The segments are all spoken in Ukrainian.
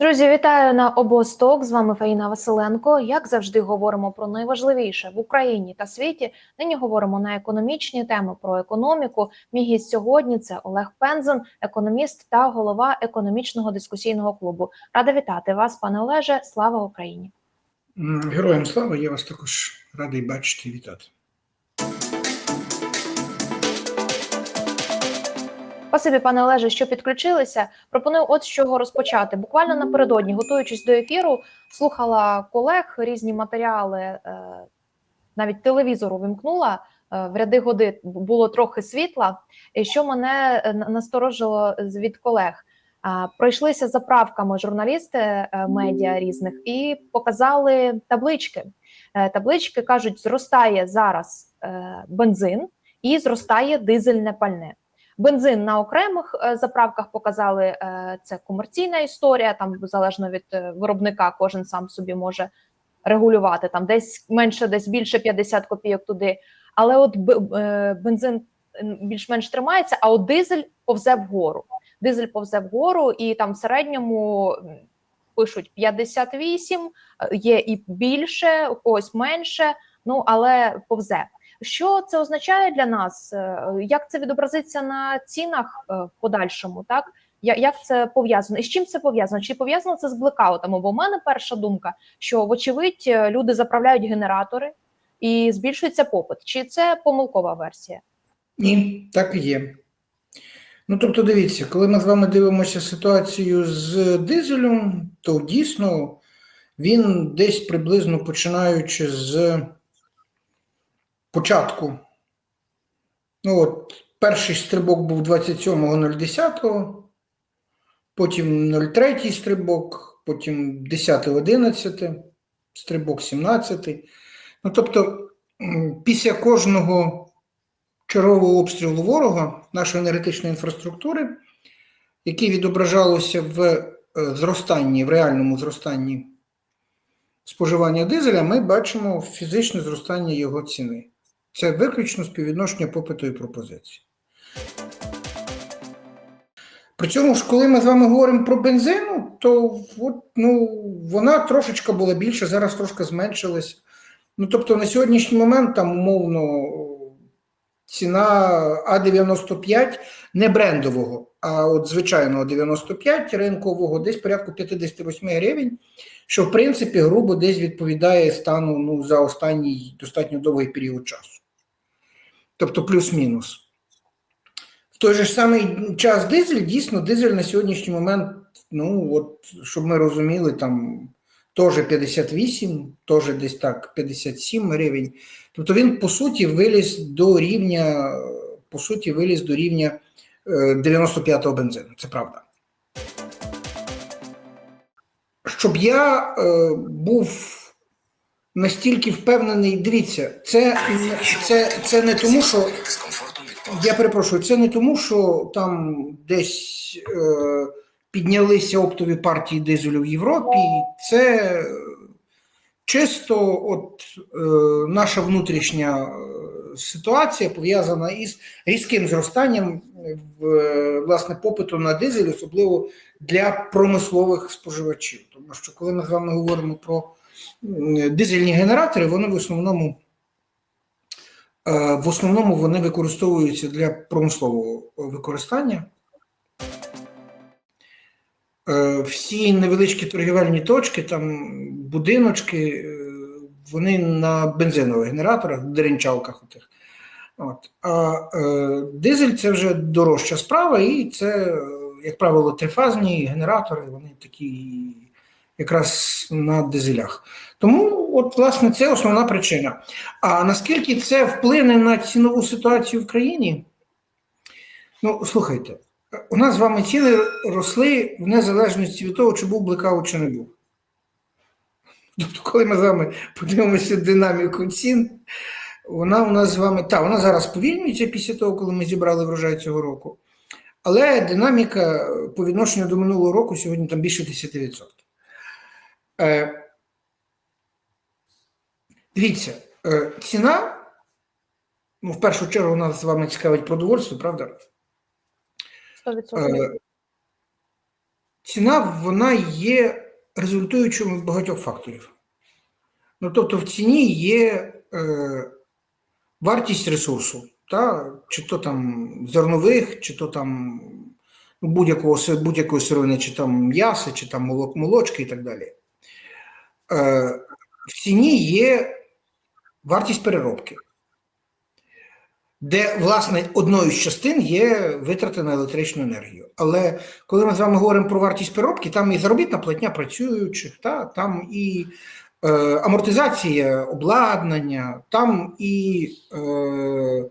Друзі, вітаю на обосток. З вами Фаїна Василенко. Як завжди, говоримо про найважливіше в Україні та світі. Нині говоримо на економічні теми про економіку. Мій гість сьогодні це Олег Пензен, економіст та голова економічного дискусійного клубу. Рада вітати вас, пане Олеже. Слава Україні! Героям слава, я вас також радий бачити і вітати. Спасибі, пане Олеже, що підключилися. Пропоную от з чого розпочати. Буквально напередодні, готуючись до ефіру, слухала колег різні матеріали, е, навіть телевізор увімкнула. е, В ряди годи було трохи світла, і що мене е, насторожило від колег. Пройшлися заправками журналісти медіа різних і показали таблички. Таблички кажуть, зростає зараз бензин і зростає дизельне пальне. Бензин на окремих е, заправках показали е, це комерційна історія. Там залежно від е, виробника, кожен сам собі може регулювати там десь менше, десь більше 50 копійок туди. Але от бензин більш-менш тримається, а от дизель повзе вгору. Дизель повзе вгору, і там в середньому пишуть 58, е, є і більше, когось менше. Ну але повзе. Що це означає для нас? Е, Як це відобразиться на цінах е, в подальшому? Так як це пов'язано? І з чим це пов'язано? Чи пов'язано це з блекаутами? Бо в мене перша думка, що вочевидь е, люди заправляють генератори і збільшується попит. Чи це помилкова версія? Ні, так і є. Ну, тобто, дивіться, коли ми з вами дивимося ситуацію з дизелем, то дійсно він десь приблизно починаючи з початку. Ну, от, перший стрибок був 27.010, потім 03 стрибок, потім 10.11, стрибок 17. Ну, тобто, після кожного чергового обстрілу ворога нашої енергетичної інфраструктури, який відображалося в е, зростанні, в реальному зростанні споживання дизеля, ми бачимо фізичне зростання його ціни. Це виключно співвідношення попиту і пропозиції. При цьому ж, коли ми з вами говоримо про бензину, то от, ну, вона трошечка була більша, зараз трошки зменшилась. Ну, тобто на сьогоднішній момент там умовно ціна А95 не брендового, а от звичайного 95 ринкового десь порядку 58 гривень, що в принципі грубо десь відповідає стану ну, за останній достатньо довгий період часу. Тобто плюс-мінус. В той же самий час дизель, дійсно, дизель на сьогоднішній момент, ну, от, щоб ми розуміли, там теж 58, теж десь так 57 гривень. Тобто він, по суті, виліз до рівня, по суті, виліз до рівня е, 95-го бензину. Це правда. Щоб я е, був настільки впевнений, дивіться, це, це, це не тому, що. Я перепрошую, це не тому, що там десь е, піднялися оптові партії дизелю в Європі. Це чисто от, е, наша внутрішня е, ситуація пов'язана із різким зростанням в, е, власне попиту на дизель, особливо для промислових споживачів. Тому що коли ми з вами говоримо про дизельні генератори, вони в основному. Е, В основному вони використовуються для промислового використання. Е, Всі невеличкі торгівельні точки, там будиночки, е, вони на бензинових генераторах, деренчалках. От. А е, дизель це вже дорожча справа, і це, як правило, трифазні генератори, вони такі якраз на дизелях. Тому, от, власне, це основна причина. А наскільки це вплине на цінову ситуацію в країні? Ну, слухайте, у нас з вами ціни росли в незалежності від того, чи був блекаут, чи не був. Тобто, коли ми з вами подивимося динаміку цін, вона у нас з вами, та, вона зараз повільнюється після того, коли ми зібрали врожай цього року. Але динаміка по відношенню до минулого року сьогодні там більше 10%. Е, Дивіться, е, ціна, ну, в першу чергу, нас з вами цікавить продовольство, правда? 100%. Е, ціна вона є результуючим багатьох факторів. Ну, тобто, в ціні є е, вартість ресурсу, та? чи то там зернових, чи то там ну, будь-якого будь-якої сировини, чи там м'яса, чи там молок, молочки і так далі. Е, в ціні є вартість переробки, де, власне, одною з частин є витрати на електричну енергію. Але коли ми з вами говоримо про вартість переробки, там і заробітна платня працюючих, та, там і е, амортизація обладнання, там і е,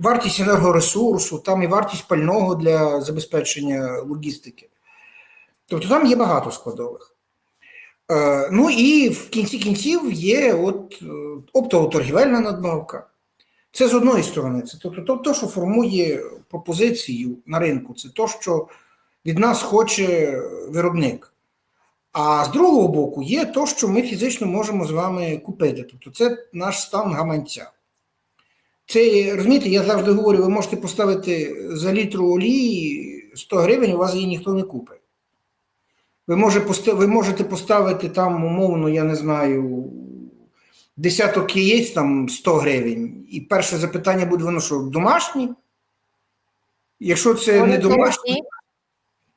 вартість енергоресурсу, там і вартість пального для забезпечення логістики. Тобто там є багато складових. Е, ну і в кінці кінців є от е, оптово-торгівельна надбавка. Це з одної сторони, це тобто то, то, що формує пропозицію на ринку, це то, що від нас хоче виробник. А з другого боку, є то, що ми фізично можемо з вами купити. Тобто це наш стан гаманця. Це, розумієте, я завжди говорю, ви можете поставити за літру олії 100 гривень, у вас її ніхто не купить. Ви, може, ви можете поставити там, умовно, я не знаю, десяток яєць там 100 гривень. І перше запитання буде: воно що, домашні? Якщо це Вони не домашні,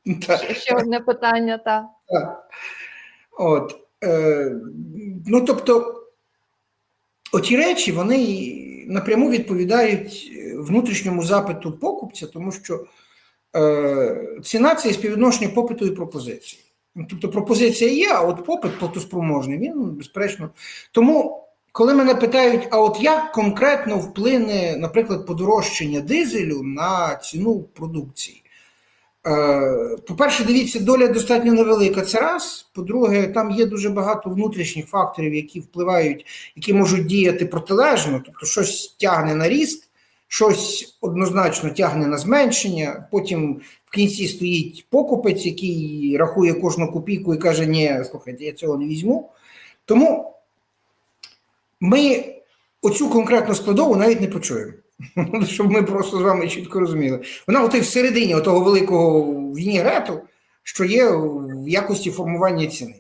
Ще- Ще одне питання, так. так. От, е, ну, тобто, оті речі, вони напряму відповідають внутрішньому запиту покупця, тому що е, ціна це співвідношення попиту і пропозиції. Ну, Тобто пропозиція є, а от попит платоспроможний, він безперечно. Тому, коли мене питають, а от як конкретно вплине, наприклад, подорожчання дизелю на ціну продукції? Е, По-перше, дивіться, доля достатньо невелика. Це раз. По-друге, там є дуже багато внутрішніх факторів, які впливають, які можуть діяти протилежно, тобто щось тягне на ріст, щось однозначно тягне на зменшення. Потім в кінці стоїть покупець, який рахує кожну копійку і каже: Ні, слухайте, я цього не візьму. Тому ми оцю конкретну складову навіть не почуємо. Щоб ми просто з вами чітко розуміли. Вона от і всередині того великого вінігрету, що є в якості формування ціни.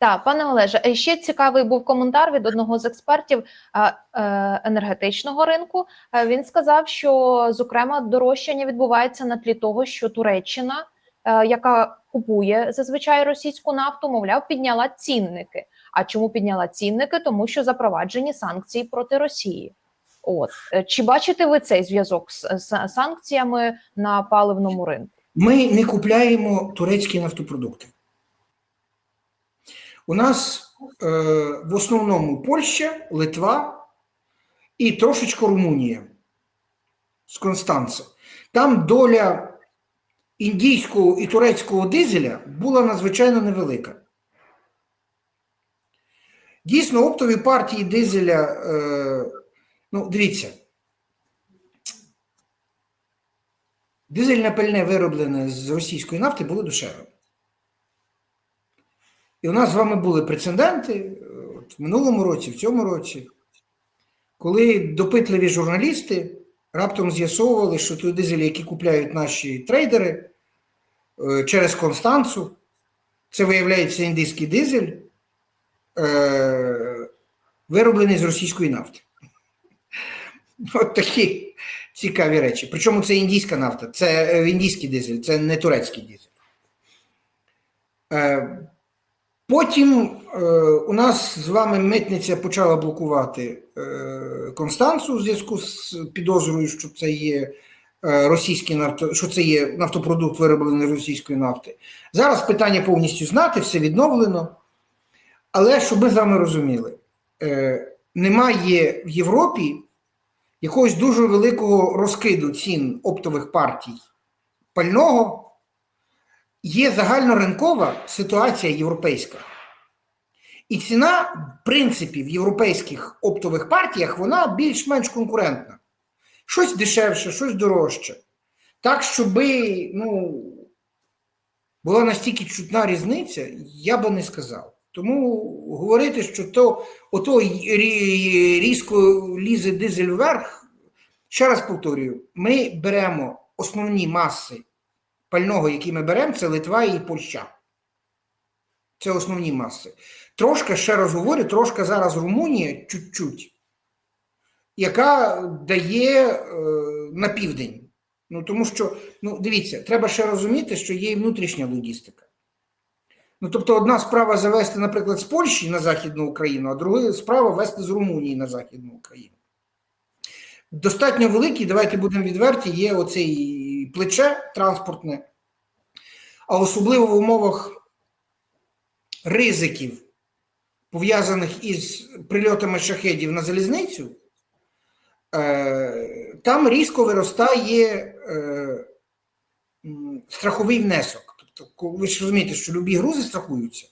Так, пане Олеже, е, ще цікавий був коментар від одного з експертів е, енергетичного ринку. Е, Він сказав, що зокрема дорожчання відбувається на тлі того, що Туреччина, яка купує зазвичай російську нафту, мовляв, підняла цінники. А чому підняла цінники? Тому що запроваджені санкції проти Росії. От чи бачите ви цей зв'язок з санкціями на паливному ринку? Ми не купляємо турецькі нафтопродукти. У нас е, в основному Польща, Литва і трошечко Румунія з Констанца. Там доля індійського і турецького дизеля була надзвичайно невелика. Дійсно, оптові партії дизеля, е, ну, дивіться, дизельне пальне, вироблене з російської нафти, було дешевим. І у нас з вами були прецеденти е, от, в минулому році, в цьому році, коли допитливі журналісти раптом з'ясовували, що той дизель, який купляють наші трейдери е, через Констанцу, це виявляється індійський дизель, е, вироблений з російської нафти. От такі цікаві речі. Причому це індійська нафта, це індійський дизель, це не турецький дизель. Потім е, у нас з вами митниця почала блокувати е, Констанцу у зв'язку з підозрою, що це є е, російський нафто, що це є нафтопродукт, вироблений російської нафти. Зараз питання повністю знати, все відновлено. Але щоб ми з вами розуміли, е, немає в Європі якогось дуже великого розкиду цін оптових партій пального є загальноринкова ситуація європейська. І ціна, в принципі, в європейських оптових партіях вона більш-менш конкурентна. Щось дешевше, щось дорожче. Так, щоб ну, була настільки чутна різниця, я би не сказав. Тому говорити, що то ото різко лізе дизель вверх, ще раз повторюю, ми беремо основні маси пального, які ми беремо, це Литва і Польща. Це основні маси. Трошки, ще раз говорю, трошки зараз Румунія чуть-чуть, яка дає е, на південь. Ну, тому що, ну, дивіться, треба ще розуміти, що є і внутрішня логістика. Ну, тобто, одна справа завести, наприклад, з Польщі на Західну Україну, а друга справа вести з Румунії на Західну Україну. Достатньо великий, давайте будемо відверті, є оцей плече транспортне, а особливо в умовах ризиків, пов'язаних із прильотами шахедів на залізницю, е, там різко виростає е, страховий внесок. Тобто, ви ж розумієте, що любі грузи страхуються.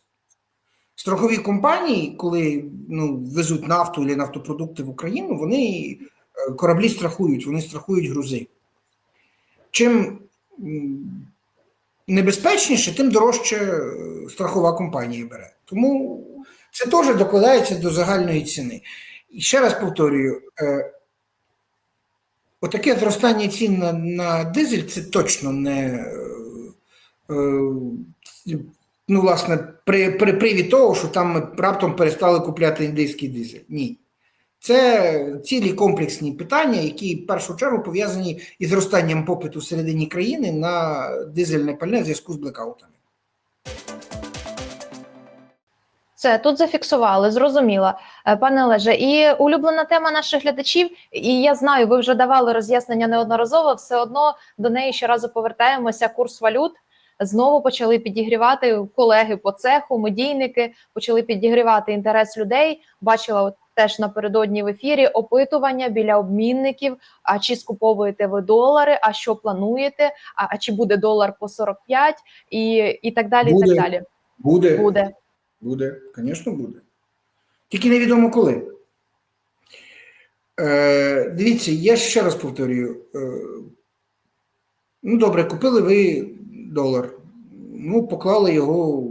Страхові компанії, коли ну, везуть нафту або нафтопродукти в Україну, вони е, кораблі страхують, вони страхують грузи. Чим небезпечніше, тим дорожче е, страхова компанія бере. Тому це теж докладається до загальної ціни. І ще раз повторюю: е, отаке зростання цін на, на дизель це точно не. е, Ну, власне, при, при привід того, що там ми раптом перестали купляти індійський дизель. Ні. Це цілі комплексні питання, які в першу чергу пов'язані із зростанням попиту всередині країни на дизельне пальне в зв'язку з блекаутами. Це тут зафіксували, зрозуміло. Е, Пане Олеже, і улюблена тема наших глядачів, і я знаю, ви вже давали роз'яснення неодноразово, все одно до неї щоразу повертаємося. Курс валют знову почали підігрівати колеги по цеху, медійники почали підігрівати інтерес людей. Бачила от теж напередодні в ефірі опитування біля обмінників. А чи скуповуєте ви долари? А що плануєте? А, а чи буде долар по 45? І, і так далі. І Буде. так далі. Буде. Буде. Буде, звісно, буде. Тільки невідомо коли. Е, дивіться, я ще раз повторюю. Е, ну, добре, купили ви долар. Ну, поклали його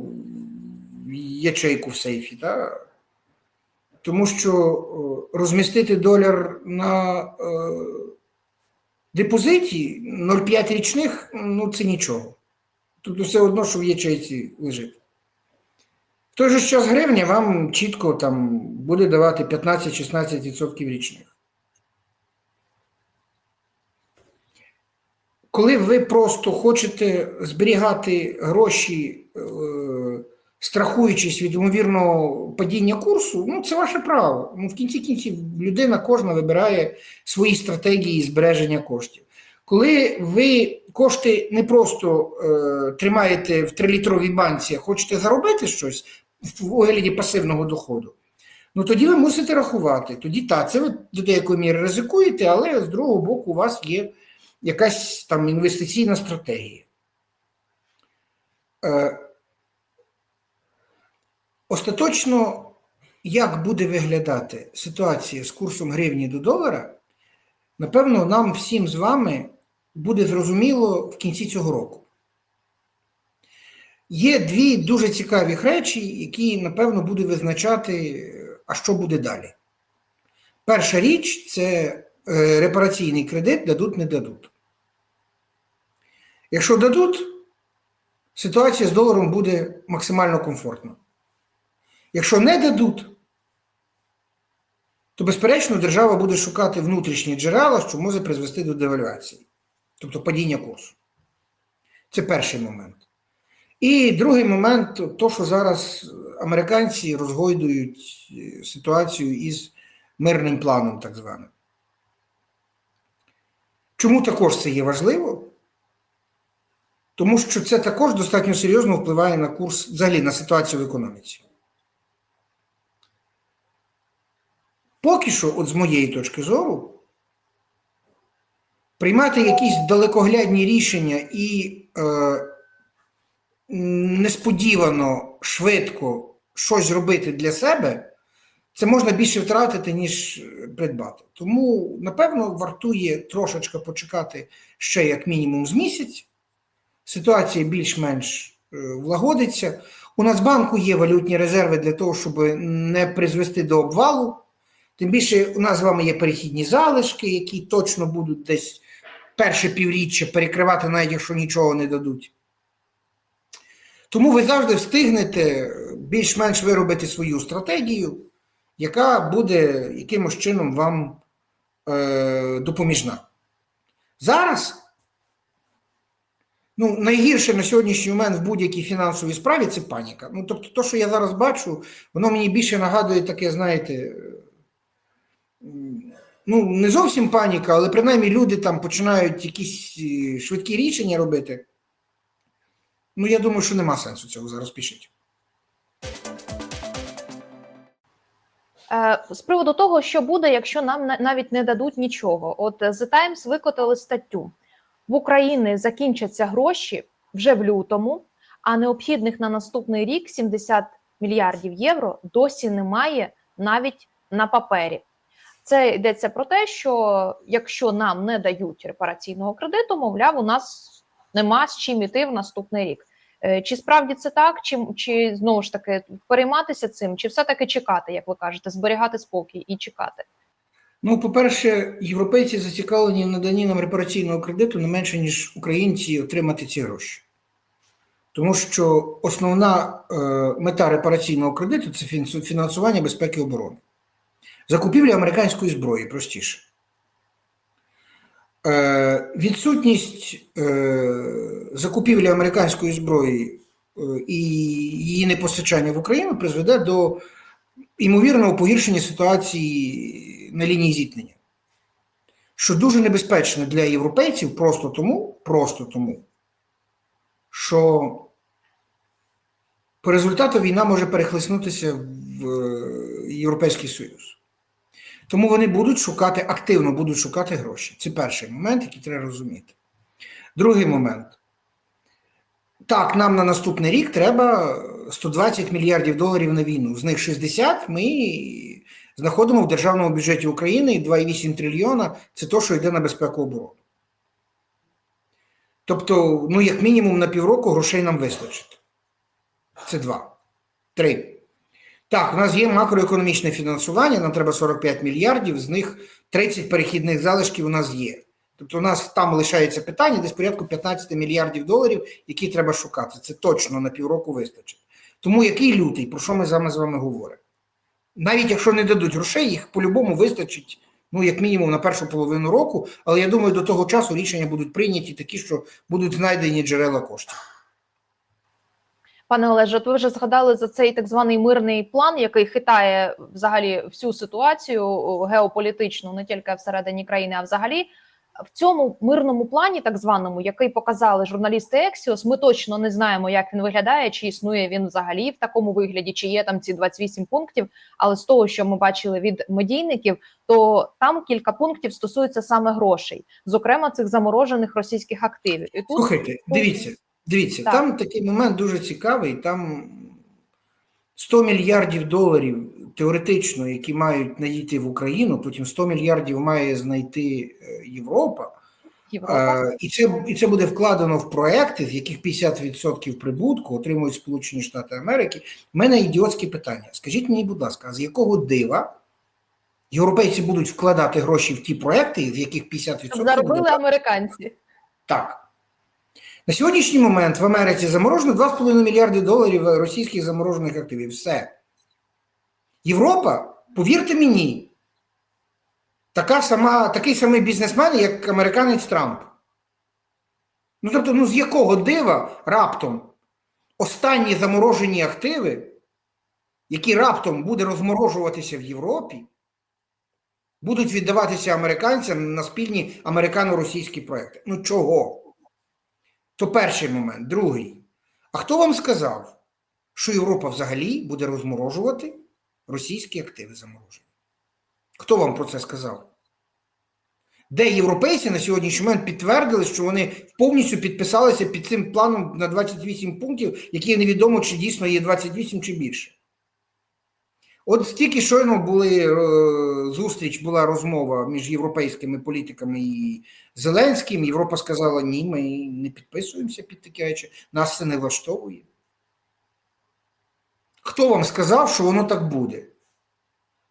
в ячейку в сейфі. Да? Тому що е, розмістити долар на е, депозиті 0,5 річних ну, це нічого. Тобто все одно, що в ячейці лежить. В той же час гривня вам чітко там буде давати 15-16% річних. Коли ви просто хочете зберігати гроші, е, страхуючись від ймовірного падіння курсу, ну це ваше право. Ну, в кінці кінців людина кожна вибирає свої стратегії збереження коштів. Коли ви кошти не просто е, тримаєте в трилітровій банці, а хочете заробити щось в вигляді пасивного доходу, ну тоді ви мусите рахувати. Тоді так, це ви до деякої міри ризикуєте, але з другого боку, у вас є якась там інвестиційна стратегія. Е, остаточно, як буде виглядати ситуація з курсом гривні до долара, напевно, нам всім з вами буде зрозуміло в кінці цього року. Є дві дуже цікаві речі, які, напевно, буде визначати, а що буде далі. Перша річ це е, репараційний кредит дадуть, не дадуть. Якщо дадуть, ситуація з доларом буде максимально комфортна. Якщо не дадуть, то, безперечно, держава буде шукати внутрішні джерела, що може призвести до девальвації, тобто падіння курсу. Це перший момент. І другий момент то, що зараз американці розгойдують е, ситуацію із мирним планом, так званим. Чому також це є важливо? Тому що це також достатньо серйозно впливає на курс, взагалі на ситуацію в економіці. Поки що, от з моєї точки зору, приймати якісь далекоглядні рішення і е, несподівано, швидко щось робити для себе, це можна більше втратити, ніж придбати. Тому, напевно, вартує трошечки почекати ще як мінімум з місяць. Ситуація більш-менш е, влагодиться. У Нацбанку є валютні резерви для того, щоб не призвести до обвалу. Тим більше у нас з вами є перехідні залишки, які точно будуть десь перше півріччя перекривати, навіть якщо нічого не дадуть. Тому ви завжди встигнете більш-менш виробити свою стратегію, яка буде якимось чином вам е, допоміжна. Зараз ну, найгірше на сьогоднішній момент в будь-якій фінансовій справі це паніка. Ну, тобто, то, що я зараз бачу, воно мені більше нагадує таке, знаєте, ну, не зовсім паніка, але принаймні люди там починають якісь е, швидкі рішення робити. Ну, я думаю, що нема сенсу цього зараз пішити. Е, З приводу того, що буде, якщо нам навіть не дадуть нічого. От е, The Times викотали статтю: в Україні закінчаться гроші вже в лютому, а необхідних на наступний рік 70 мільярдів євро досі немає навіть на папері. Це йдеться про те, що якщо нам не дають репараційного кредиту, мовляв, у нас нема з чим іти в наступний рік. Е, Чи справді це так, чи, чи знову ж таки перейматися цим, чи все-таки чекати, як ви кажете, зберігати спокій і чекати? Ну, по-перше, європейці зацікавлені в наданні нам репараційного кредиту не менше, ніж українці отримати ці гроші. Тому що основна е, мета репараційного кредиту це фінансування безпеки оборони. Закупівля американської зброї простіше. Е, відсутність е, закупівлі американської зброї е, і її непостачання в Україну призведе до імовірного погіршення ситуації на лінії зіткнення, що дуже небезпечно для європейців просто тому, просто тому, що по результату війна може перехлеснутися в е, Європейський Союз. Тому вони будуть шукати, активно будуть шукати гроші. Це перший момент, який треба розуміти. Другий момент. Так, нам на наступний рік треба 120 мільярдів доларів на війну. З них 60 ми знаходимо в державному бюджеті України і 2,8 трильйона це то, що йде на безпеку оборони. Тобто, ну, як мінімум на півроку грошей нам вистачить. Це два. Три. Так, у нас є макроекономічне фінансування, нам треба 45 мільярдів, з них 30 перехідних залишків у нас є. Тобто, у нас там лишається питання десь порядку 15 мільярдів доларів, які треба шукати. Це точно на півроку вистачить. Тому який лютий, про що ми з вами говоримо? Навіть якщо не дадуть грошей, їх по-любому вистачить, ну, як мінімум, на першу половину року, але я думаю, до того часу рішення будуть прийняті такі, що будуть знайдені джерела коштів. Пане Олеже, от ви вже згадали за цей так званий мирний план, який хитає взагалі всю ситуацію геополітичну, не тільки всередині країни, а взагалі. В цьому мирному плані, так званому, який показали журналісти Ексіос, ми точно не знаємо, як він виглядає, чи існує він взагалі в такому вигляді, чи є там ці 28 пунктів. Але з того, що ми бачили від медійників, то там кілька пунктів стосуються саме грошей, зокрема цих заморожених російських активів. І тут Слухайте, дивіться, дивіться, Так. там такий момент дуже цікавий. Там 100 мільярдів доларів теоретично, які мають надійти в Україну, потім 100 мільярдів має знайти е, Європа. Європа. Е, І це, і це буде вкладено в проекти, з яких 50% прибутку отримують Сполучені Штати Америки. У мене ідіотське питання. Скажіть мені, будь ласка, а з якого дива європейці будуть вкладати гроші в ті проекти, з яких 50% Заробили буде американці. так. На сьогоднішній момент в Америці заморожено 2,5 мільярди доларів російських заморожених активів. Все. Європа, повірте мені, така сама, такий самий бізнесмен, як американець Трамп. Ну, тобто, ну з якого дива раптом останні заморожені активи, які раптом буде розморожуватися в Європі, будуть віддаватися американцям на спільні американо-російські проекти. Ну чого? То перший момент. Другий. А хто вам сказав, що Європа взагалі буде розморожувати російські активи заморожені? Хто вам про це сказав? Де європейці на сьогоднішній момент підтвердили, що вони повністю підписалися під цим планом на 28 пунктів, які невідомо, чи дійсно є 28 чи більше. От стільки щойно були е, зустріч, була розмова між європейськими політиками і Зеленським. Європа сказала: ні, ми не підписуємося під такі речі, нас це не влаштовує. Хто вам сказав, що воно так буде?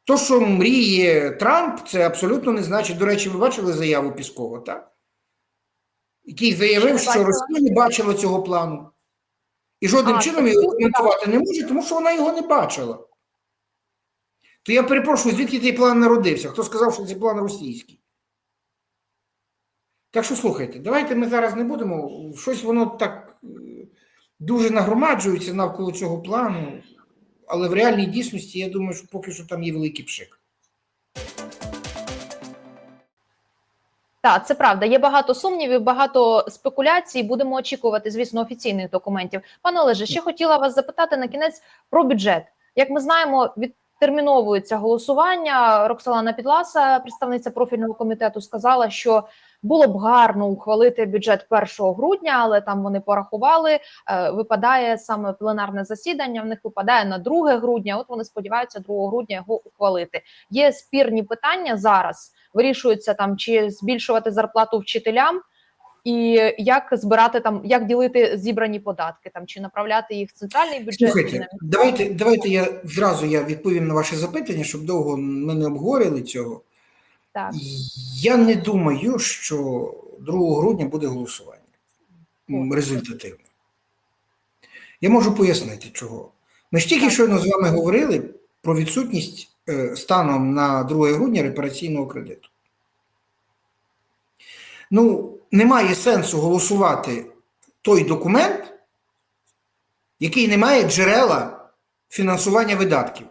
То, що мріє Трамп, це абсолютно не значить. До речі, ви бачили заяву Піскова, так? який заявив, що. Росія не бачила цього плану. І жодним А, чином його коментувати не може, тому що вона його не бачила. То я перепрошую, звідки цей план народився? Хто сказав, що цей план російський? Так що слухайте, давайте ми зараз не будемо. Щось воно так е, дуже нагромаджується навколо цього плану, але в реальній дійсності я думаю, що поки що там є великий пшик. Так, це правда. Є багато сумнівів, багато спекуляцій. Будемо очікувати, звісно, офіційних документів. Пане Олеже, ще хотіла вас запитати на кінець про бюджет. Як ми знаємо, відтерміновується голосування. Роксолана Підласа, представниця профільного комітету, сказала, що було б гарно ухвалити бюджет 1 грудня, але там вони порахували. е, Випадає саме пленарне засідання. В них випадає на 2 грудня. От вони сподіваються 2 грудня його ухвалити. Є спірні питання зараз. Вирішується там чи збільшувати зарплату вчителям, і як збирати там, як ділити зібрані податки, там чи направляти їх в центральний бюджет. Слухайте, давайте, давайте я зразу я відповім на ваше запитання, щоб довго ми не обговорювали цього. так. Я не думаю, що 2 грудня буде голосування результативне. Я можу пояснити, чого. Ми ж тільки щойно з вами говорили про відсутність е, станом на 2 грудня репараційного кредиту. Ну, немає сенсу голосувати той документ, який не має джерела фінансування видатків.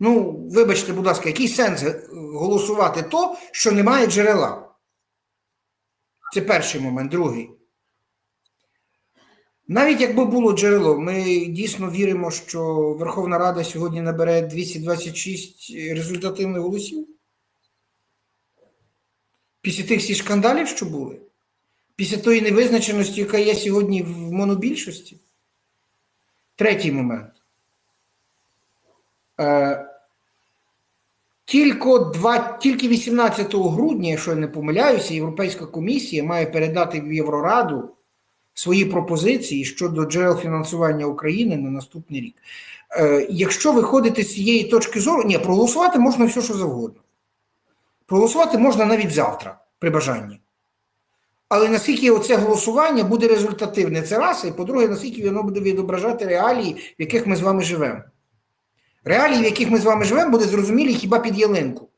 Ну, вибачте, будь ласка, який сенс е, голосувати то, що немає джерела? Це перший момент. Другий. Навіть якби було джерело, ми дійсно віримо, що Верховна Рада сьогодні набере 226 результативних голосів. Після тих всіх скандалів, що були, після тої невизначеності, яка є сьогодні в монобільшості. Третій момент. Е, тільки, два, тільки 18 грудня, якщо я не помиляюся, Європейська комісія має передати в Єврораду свої пропозиції щодо джерел фінансування України на наступний рік. Е, якщо виходити з цієї точки зору, ні, проголосувати можна все, що завгодно. Проголосувати можна навіть завтра, при бажанні. Але наскільки оце голосування буде результативне, це раз, і по-друге, наскільки воно буде відображати реалії, в яких ми з вами живемо. Реалії, в яких ми з вами живемо, буде зрозумілі хіба під ялинку.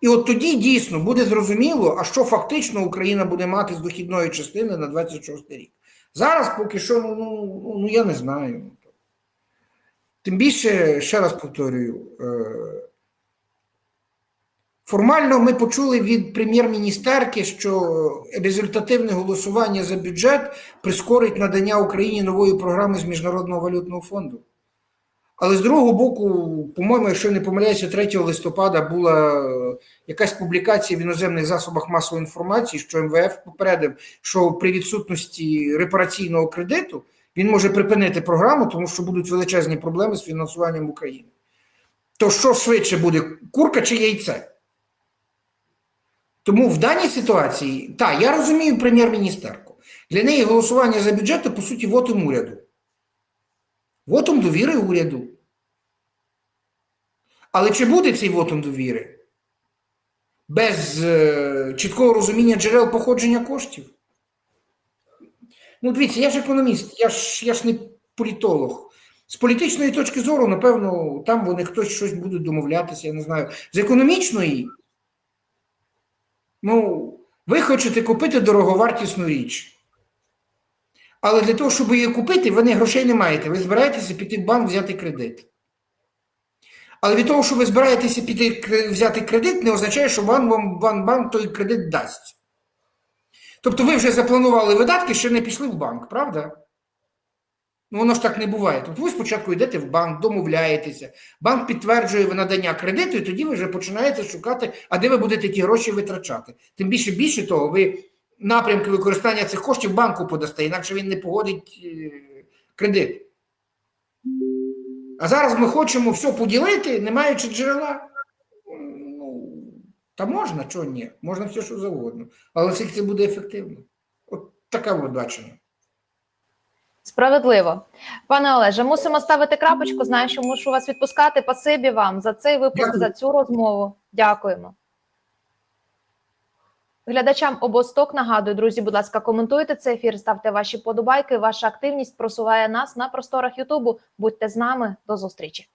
І от тоді дійсно буде зрозуміло, а що фактично Україна буде мати з дохідної частини на 26 рік. Зараз поки що, ну, ну, ну я не знаю. Тим більше, ще раз повторюю, е, формально ми почули від прем'єр-міністерки, що результативне голосування за бюджет прискорить надання Україні нової програми з Міжнародного валютного фонду. Але з другого боку, по-моєму, якщо не помиляюся, 3 листопада була е, якась публікація в іноземних засобах масової інформації, що МВФ попередив, що при відсутності репараційного кредиту він може припинити програму, тому що будуть величезні проблеми з фінансуванням України. То що швидше буде курка чи яйце? Тому в даній ситуації, так, я розумію прем'єр-міністерку. Для неї голосування за бюджет, по суті, вотум уряду. Вотум довіри уряду. Але чи буде цей вотум довіри? Без е, чіткого розуміння джерел походження коштів? Ну, дивіться, я ж економіст, я ж, я ж не політолог. З політичної точки зору, напевно, там вони хтось щось будуть домовлятися, я не знаю. З економічної, ну, ви хочете купити дороговартісну річ. Але для того, щоб її купити, ви грошей не маєте. Ви збираєтеся піти в банк взяти кредит. Але від того, що ви збираєтеся піти взяти кредит, не означає, що вам, вам банк той кредит дасть. Тобто ви вже запланували видатки, ще не пішли в банк, правда? Ну, воно ж так не буває. Тобто ви спочатку йдете в банк, домовляєтеся, банк підтверджує надання кредиту, і тоді ви вже починаєте шукати, а де ви будете ті гроші витрачати. Тим більше, більше того, ви напрямки використання цих коштів банку подасте, інакше він не погодить е, кредит. А зараз ми хочемо все поділити, не маючи джерела. Ну, та можна, чого ні? Можна все, що завгодно. Але наскільки це буде ефективно. От таке от бачення. Справедливо, пане Олеже, мусимо ставити крапочку. Знаю, що мушу вас відпускати. Пасибі вам за цей випуск, Дякую. за цю розмову. Дякуємо. Глядачам обосток нагадую, друзі, будь ласка, коментуйте цей ефір, ставте ваші подобайки. Ваша активність просуває нас на просторах Ютубу. Будьте з нами. До зустрічі.